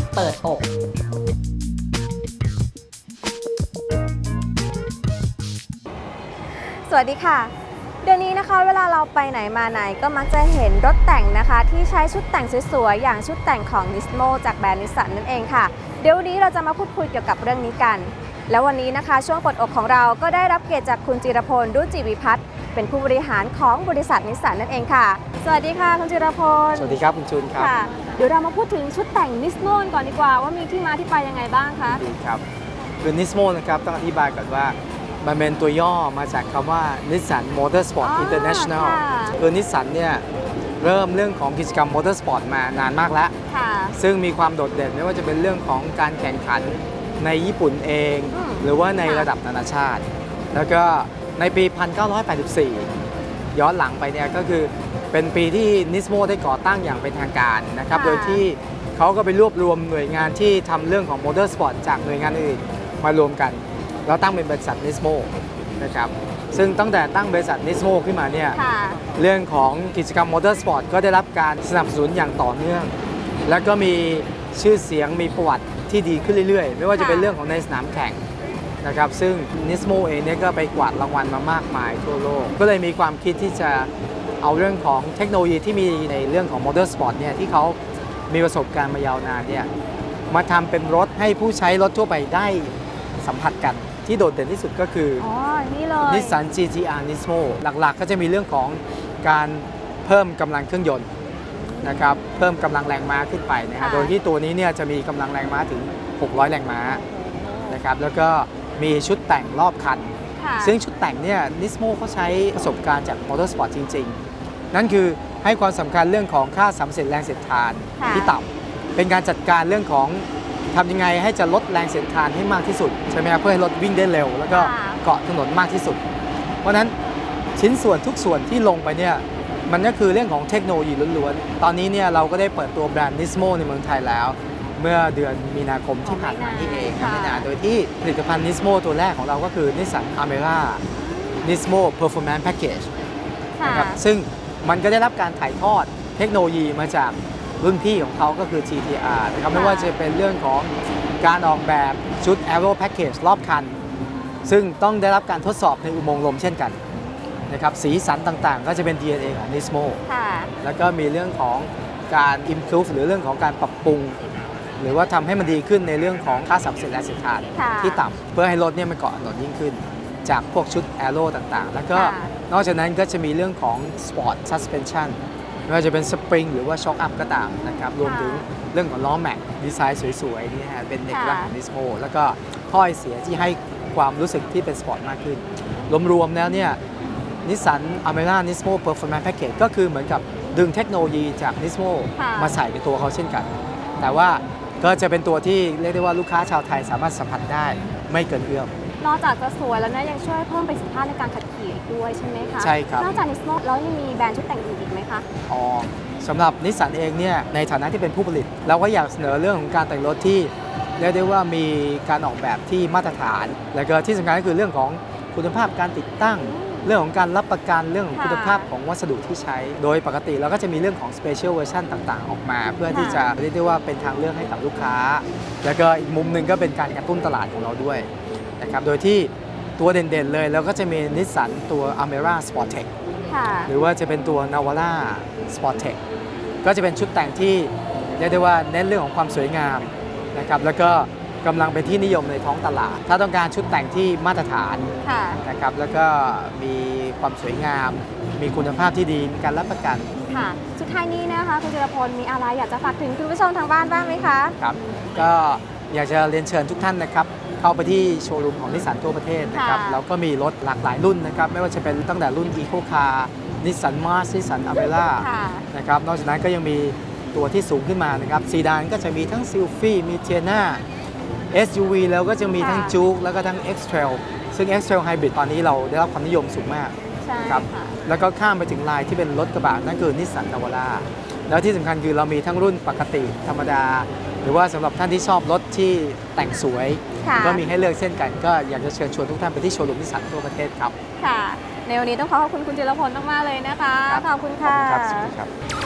ดอก สวัสดีค่ะ เดี๋ยวนี้นะคะ เวลาเราไปไหนมาไหนก็มักจะเห็นรถแต่งนะคะ ที่ใช้ชุดแต่งสวยๆ อย่างชุดแต่งของ Nismo จากแบรนด์นิสสันนั่นเองค่ะ เดี๋ยววันนี้เราจะมาพูดคุยเกี่ยวกับเรื่องนี้กัน แล้ววันนี้นะคะช่วงปลดอกของเราก็ได้รับเกียรติจากคุณจิรพลรุจิวิพัฒน์เป็นผู้บริหารของบริษัทนิสสันนั่นเองค่ะ สวัสดีค่ะ คุณจิรพล สวัสดีครับ คุณจูนครับ ค่ะเดี๋ยวเรามาพูดถึงชุดแต่งนิสโมก่อนดีกว่าว่ามีที่มาที่ไปยังไงบ้างคะดีครับคือนิสโมนะครับต้องอธิบายก่อนว่ามันเป็นตัวย่อมาจากคำว่า Nissan Motorsport อ๋อ International ค่ะคือนิสสันเนี่ยเริ่มเรื่องของกิจกรรมมอเตอร์สปอร์ตมานานมากแล้วค่ะซึ่งมีความโดดเด่นไม่ว่าจะเป็นเรื่องของการแข่งขันในญี่ปุ่นเองอืมหรือว่าในค่ะระดับนานาชาติ แล้วก็ในปี 1984 ย้อนหลังไปเนี่ยก็คือ เป็นปีที่นิสโมได้ก่อตั้งอย่างเป็นทางการนะครับ ค่ะ โดยที่เขาก็ไปรวบรวมหน่วยงานที่ทำเรื่องของมอเตอร์สปอร์ตจากหน่วยงานอื่นมารวมกัน แล้วตั้งเป็นบริษัทนิสโมนะครับ ซึ่งตั้งแต่ตั้งบริษัทนิสโมขึ้นมาเนี่ย ค่ะ เรื่องของกิจกรรมมอเตอร์สปอร์ตก็ได้รับการสนับสนุนอย่างต่อเนื่อง แล้วก็มีชื่อเสียงมีประวัติที่ดีขึ้นเรื่อยๆ ไม่ว่าจะเป็นค่ะ เรื่องของในสนามแข่งนะครับ ซึ่งนิสโมเองเนี่ยก็ไปกวาดรางวัลมามากมายทั่วโลก ก็เลยมีความคิดที่จะ เอาเรื่องของเทคโนโลยีที่มีในเรื่องของมอเตอร์สปอร์ตเนี่ยที่เขามีประสบการณ์มายาวนานเนี่ยมาทำเป็นรถให้ผู้ใช้รถทั่วไปได้สัมผัสกันที่โดดเด่นที่สุดก็คือออ๋อนี่เลยนิสสัน GTR Nismo หลักๆ ก็จะมีเรื่องของการเพิ่มกำลังเครื่องยนต์นะครับเพิ่มกำลังแรงม้าขึ้นไปนะฮะค่ะโดยที่ตัวนี้เนี่ยจะมีกำลังแรงม้าถึง 600 แรงม้านะครับแล้วก็มีชุดแต่งรอบคันค่ะซึ่งชุดแต่งเนี่ยนิสโมเขาใช้ประสบการณ์จากมอเตอร์สปอร์ตจริง ๆ นั่นคือให้ความสำคัญเรื่องของค่าสำเร็จแรงเสียดทานค่ะที่ต่ำเป็นการจัดการเรื่องของทำยังไงให้จะลดแรงเสียดทานให้มากที่สุดใช่ไหมครับเพื่อให้รถวิ่งได้เร็ว แล้วก็ค่ะเกาะถนนมากที่สุด เพราะฉะนั้นชิ้นส่วนทุกส่วนที่ลงไปเนี่ยมันก็คือเรื่องของเทคโนโลยีล้วนๆ ตอนนี้เนี่ยเราก็ได้เปิดตัวแบรนด์นิสโมในเมืองไทยแล้ว เมื่อเดือนมีนาคมที่ผ่านมานี่เองนะค่ะไม่นานโดยที่ผลิตภัณฑ์นิสโมตัวแรกของเราก็คือนิสสันอเมร่า Nismo Performance Package ค่ะนะครับซึ่ง มันก็ได้รับการถ่ายทอดเทคโนโลยีมาจากรุ่นพี่ของเขาก็คือ GTR นะครับไม่ว่าจะเป็นเรื่องของการออกแบบชุด Aero Package รอบคัน ซึ่งต้องได้รับการทดสอบในอุโมงค์ลมเช่นกันนะครับสีสันต่างๆ ก็จะเป็น DNA ของ Nismo ค่ะแล้วก็มีเรื่องของการ improve หรือเรื่องของการปรับปรุง หรือว่าทำให้มันดีขึ้นในเรื่องของค่าสัมเสร็จและเสียดทานค่ะที่ต่ำเพื่อให้รถเนี่ยมันเกาะถนนยิ่งขึ้น จากพวกชุด Aero ต่างๆ แล้วก็ค่ะนอกจากนั้นก็จะมีเรื่องของ Sport Suspension ไม่ว่าจะเป็นสปริงหรือว่าช็อคอัพก็ตามนะครับ รวมถึงเรื่องของล้อแม็กดีไซน์สวยๆนี่ฮะเป็นเอกลักษณ์ของนิสโมแล้วก็ถ้อยเสียที่ให้ความรู้สึกที่เป็นสปอร์ตมากขึ้น รวมๆแล้วเนี่ยนิสสันอเมร่านิสโมเพอร์ฟอร์แมนซ์แพ็กเกจก็คือเหมือนกับดึงเทคโนโลยีจากนิสโมค่ะมาใส่ในตัวเขาเช่นกัน แต่ว่าก็จะเป็นตัวที่เรียกได้ว่าลูกค้าชาวไทยสามารถสัมผัสได้ไม่เกินเอื้อม นอกจากจะสวยแล้วเนี่ยยังช่วยเพิ่มประสิทธิภาพในการขับขี่อีกด้วยใช่ไหมคะใช่ครับนอกจากนิสโมแล้วยังมีแบรนด์ชุดแต่งอื่นอีกไหมคะอ๋อสำหรับนิสสันเองเนี่ยในฐานะที่เป็นผู้ผลิต เราก็อยากเสนอเรื่องของการแต่งรถที่เรียกได้ว่ามีการออกแบบที่มาตรฐาน แล้วก็ที่สำคัญก็คือเรื่องของคุณภาพการติดตั้ง เรื่องของการรับประกันเรื่องของค่ะคุณภาพของวัสดุที่ใช้ โดยปกติเราก็จะมีเรื่องของ Special Version ต่างๆ ออกมา เพื่อที่จะเรียกได้ว่าเป็นทางเลือกให้กับลูกค้า แล้วก็อีกมุมหนึ่งก็เป็นการกระตุ้นตลาดของเราด้วย นะครับโดยที่ตัวเด่นๆเลยเราก็จะมีนิสสันตัว Amera Sportec ค่ะหรือว่าจะเป็นตัว Navara Sportec ก็จะเป็นชุดแต่งที่เรียกได้ว่าเน้นเรื่องของความสวยงามนะครับแล้วก็กำลังเป็นที่นิยมในท้องตลาด ถ้าต้องการชุดแต่งที่มาตรฐานค่ะนะครับแล้วก็มีความสวยงาม มีคุณภาพที่ดีมีการรับประกันค่ะ สุดท้ายนี้นะคะคุณจิรพลมีอะไรอยากจะฝากถึงคุณผู้ชมทางบ้านบ้างไหมคะ ครับก็อยากจะเรียนเชิญทุกท่านนะครับ เข้าไปที่โชว์รูมของนิสสันทั่วประเทศนะครับค่ะแล้วก็มีรถหลากหลายรุ่นนะครับไม่ว่าจะเป็นตั้งแต่รุ่น Eco Car นิสสันมาร์สนิสสันอเมร่าค่ะ นะครับนอกจากนั้นก็ยังมีตัวที่สูงขึ้นมานะครับซีดานก็จะมีทั้งซิลฟี่มีเทียนา SUV แล้วก็จะมีทั้งค่ะ จูกแล้วก็ทั้ง X-Trail ซึ่ง X-Trail Hybrid ตอนนี้เราได้รับความนิยมสูงมาก ใช่ครับค่ะ แล้วก็ข้ามไปถึงลายที่เป็นรถกระบะนั่นคือนิสสันนาวาร่าแล้วที่สำคัญคือเรามีทั้งรุ่นปกติธรรมดา หรือว่าสำหรับท่านที่ชอบรถที่แต่งสวยค่ะก็มีให้เลือกเช่นกัน ก็อยากจะเชิญชวนทุกท่านไปที่โชว์รูมนิสสันทั่วประเทศครับ ค่ะ ในวันนี้ต้องขอขอบคุณคุณจิรพลมากๆเลยนะคะครับขอบคุณค่ะขอบคุณครับสวัสดีครับ